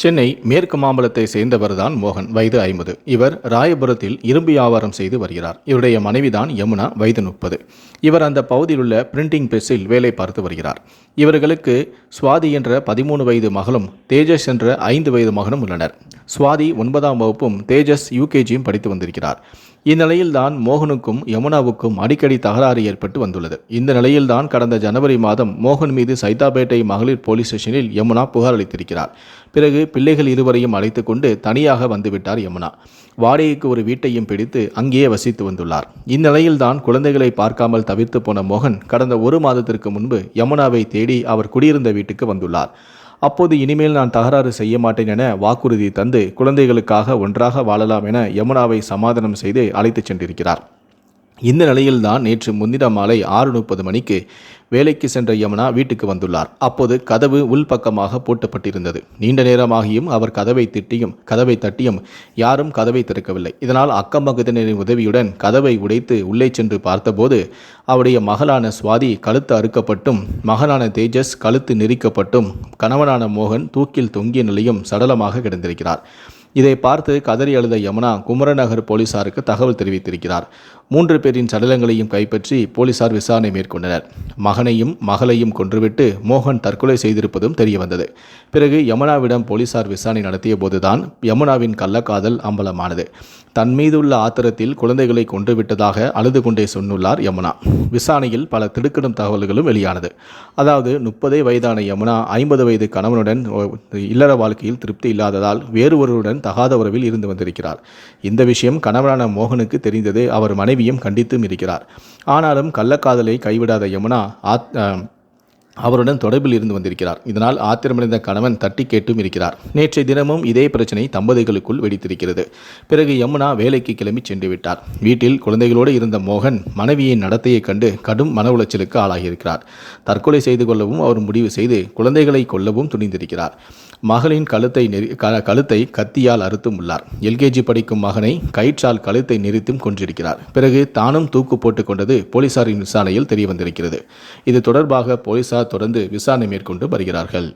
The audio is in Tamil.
சென்னை மேற்கு மாம்பலத்தை சேர்ந்தவர்தான் மோகன் வயது ஐம்பது. இவர் ராயபுரத்தில் இரும்பு வியாபாரம் செய்து வருகிறார். இவருடைய மனைவிதான் யமுனா வயது முப்பது. இவர் அந்த பகுதியில் உள்ள பிரிண்டிங் பிரஸில் வேலை பார்த்து வருகிறார். இவர்களுக்கு சுவாதி என்ற பதிமூணு வயது மகளும் தேஜஸ் என்ற ஐந்து வயது மகனும் உள்ளனர். சுவாதி ஒன்பதாம் வகுப்பும் தேஜஸ் யூகேஜியும் படித்து வந்திருக்கிறார். இந்நிலையில்தான் மோகனுக்கும் யமுனாவுக்கும் அடிக்கடி தகராறு ஏற்பட்டு வந்துள்ளது. இந்த நிலையில்தான் கடந்த ஜனவரி மாதம் மோகன் மீது சைதாப்பேட்டை மகளிர் போலீஸ் ஸ்டேஷனில் யமுனா புகார் அளித்திருக்கிறார் பிறகு பிள்ளைகள் இருவரையும் அழைத்து கொண்டு தனியாக வந்துவிட்டார் யமுனா. வாடகைக்கு ஒரு வீட்டையும் பிடித்து அங்கேயே வசித்து வந்துள்ளார். இந்நிலையில்தான் குழந்தைகளை பார்க்காமல் தவிர்த்து போன மோகன் கடந்த ஒரு மாதத்திற்கு முன்பு யமுனாவை தேடி அவர் குடியிருந்த வீட்டுக்கு வந்துள்ளார். அப்போது இனிமேல் நான் தகராறு செய்ய மாட்டேன் என வாக்குறுதி தந்து குழந்தைகளுக்காக ஒன்றாக வாழலாம் என யமுனாவை சமாதானம் செய்து அழைத்துச் சென்றிருக்கிறார். இந்த நிலையில்தான் நேற்று முன்தினம் மாலை ஆறு முப்பது மணிக்கு வேலைக்கு சென்ற யமுனா வீட்டுக்கு வந்துள்ளார். அப்போது கதவு உள்பக்கமாக பூட்டப்பட்டிருந்தது. நீண்ட நேரமாகியும் அவர் கதவை திட்டியும் கதவை தட்டியும் யாரும் கதவை திறக்கவில்லை. இதனால் அக்கம் பக்கத்தினரின் உதவியுடன் கதவை உடைத்து உள்ளே சென்று பார்த்தபோது அவருடைய மகளான சுவாதி கழுத்து அறுக்கப்பட்டும் மகனான தேஜஸ் கழுத்து நெரிக்கப்பட்டும் கணவனான மோகன் தூக்கில் தொங்கிய நிலையும் சடலமாக கிடந்திருக்கிறார். இதை பார்த்து கதறி அழுத யமுனா குமரநகர் போலீசாருக்கு தகவல் தெரிவித்திருக்கிறார். மூன்று பேரின் சடலங்களையும் கைப்பற்றி போலீசார் விசாரணை மேற்கொண்டனர். மகனையும் மகளையும் கொன்றுவிட்டு மோகன் தற்கொலை செய்திருப்பதும் தெரியவந்தது. பிறகு யமுனாவிடம் போலீசார் விசாரணை நடத்திய போதுதான் யமுனாவின் கள்ளக்காதல் அம்பலமானது. தன் மீதுள்ள ஆத்திரத்தில் குழந்தைகளை கொன்றுவிட்டதாக அழுது கொண்டே சொன்னுள்ளார் யமுனா. விசாரணையில் பல திடுக்கிடும் தகவல்களும் வெளியானது. அதாவது முப்பதே வயதான யமுனா ஐம்பது வயது கணவனுடன் இல்லற வாழ்க்கையில் திருப்தி இல்லாததால் வேறு ஒருவருடன் தகாத உறவில் இருந்து வந்திருக்கிறார். இந்த விஷயம் கணவனான மோகனுக்கு தெரிந்தது. அவர் மனைவியும் கண்டித்தும் இருக்கிறார். ஆனாலும் கள்ளக்காதலை கைவிடாத யமுனா ஆத் அவருடன் தொடர்பில் இருந்து வந்திருக்கிறார். இதனால் ஆத்திரமடைந்த கணவன் தட்டி கேட்டும் இருக்கிறார். நேற்றைய தினமும் இதே பிரச்சனை தம்பதிகளுக்குள் வெடித்திருக்கிறது. பிறகு யமுனா வேலைக்கு கிளம்பி சென்று விட்டார். வீட்டில் குழந்தைகளோடு இருந்த மோகன் மனைவியின் நடத்தையைக் கண்டு கடும் மன உளைச்சலுக்கு ஆளாகியிருக்கிறார். தற்கொலை செய்து கொள்ளவும் அவர் முடிவு செய்து குழந்தைகளை கொல்லவும் துணிந்திருக்கிறார். மகளின் கழுத்தை நெறி க- கழுத்தை கத்தியால் அறுத்தும் உள்ளார். எல்கேஜி படிக்கும் மகனை கயிற்றால் கழுத்தை நெரித்தும் கொன்றிருக்கிறார். பிறகு தானும் தூக்கு போட்டுக் கொண்டது போலீசாரின் விசாரணையில் தெரியவந்திருக்கிறது. இது தொடர்பாக போலீசார் தொடர்ந்து விசாரணை மேற்கொண்டு வருகிறார்கள்.